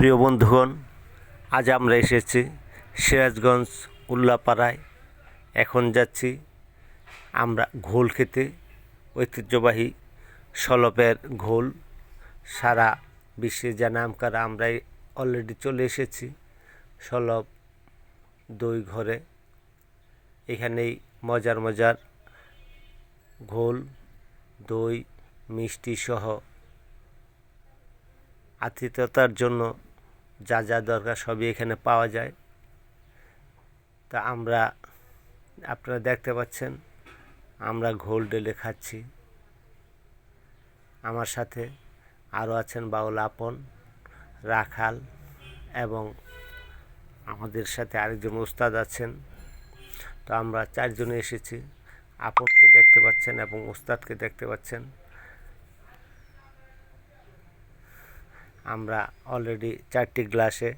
প্রিয় বন্ধুগণ, আজ আমরা এসেছি সিরাজগঞ্জ উল্লাপাড়ায় এখন যাচ্ছি আমরা ঘোল খেতে। ঐতিহ্যবাহী সলপের ঘোল। সারা বিশ্বে যা নাম করা আমরা অলরেডি চলে এসেছি সলপ দই ঘরে। এখানেই মজার মজার ঘোল, দই, মিষ্টি সহ আতিথ্যতার জন্য যা যা দরকার সবই এখানে পাওয়া যায়। তা আমরা, আপনারা দেখতে পাচ্ছেন, আমরা ঘোল ডেলে খাচ্ছি। আমার সাথে আরও আছেন বাউল আপন, রাখাল এবং আমাদের সাথে আরেকজন উস্তাদ আছেন। তো আমরা চারজনে এসেছি। আপনকে দেখতে পাচ্ছেন এবং উস্তাদকে দেখতে পাচ্ছেন। আমরা অলরেডি চারটি গ্লাসে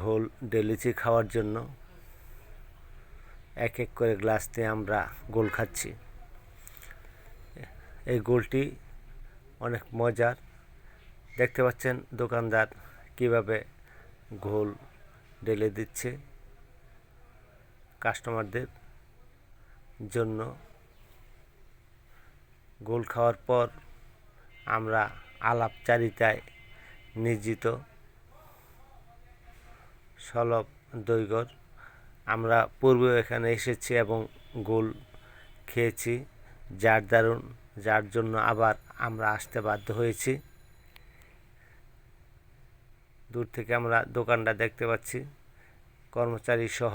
ঘোল ডেলিচি খাওয়ার জন্য এক এক করে গ্লাস দিয়ে আমরা গোল খাচ্ছি। এই গোলটি অনেক মজার। দেখতে পাচ্ছেন দোকানদার কীভাবে ঘোল ঢেলে দিচ্ছে কাস্টমারদের জন্য। গোল খাওয়ার পর আমরা আলাপচারিতায় নিয়োজিত। সলভ দৈগর, আমরা পূর্বেও এখানে এসেছি এবং গোল খেয়েছি। যার দারুণ, যার জন্য আবার আমরা আসতে বাধ্য হয়েছি। দূর থেকে আমরা দোকানটা দেখতে পাচ্ছি। কর্মচারী সহ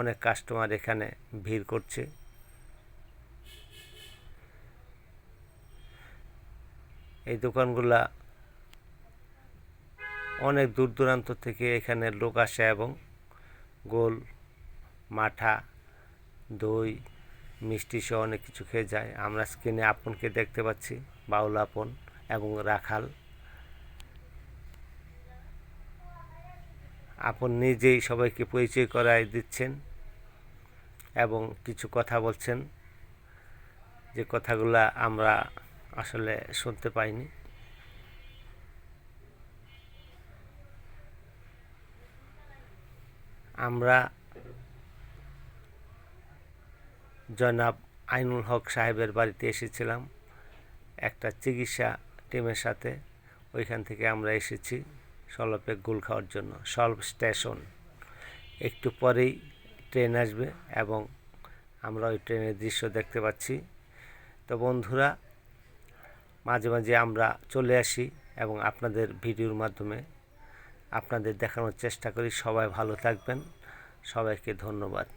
অনেক কাস্টমার এখানে ভিড় করছে। এই দোকানগুলা অনেক দূর দূরান্ত থেকে এখানে লোক আসে এবং গোল, মাঠা, দই, মিষ্টি সহ অনেক কিছু খেয়ে যায়। আমরা স্ক্রিনে আপনকে দেখতে পাচ্ছি, বাউল আপন এবং রাখাল। আপন নিজেই সবাইকে পরিচয় করায় দিচ্ছেন এবং কিছু কথা বলছেন। যে কথাগুলা আমরা আসলে শুনতে পাইনি। আমরা জনাব আইনুল হক সাহেবের বাড়িতে এসেছিলাম, একটা চিকিৎসা টিমের সাথে। ওইখান থেকে আমরা এসেছি সলপে গুল খাওয়ার জন্য সলভ স্টেশন। একটু পরেই ট্রেন আসবে এবং আমরা ওই ট্রেনের দৃশ্য দেখতে পাচ্ছি। তো বন্ধুরা মাঝে মাঝে আমরা চলে আসি এবং আপনাদের ভিডিওর মাধ্যমে আপনাদের দেখানোর চেষ্টা করি। সবাই ভালো থাকবেন। সবাইকে ধন্যবাদ।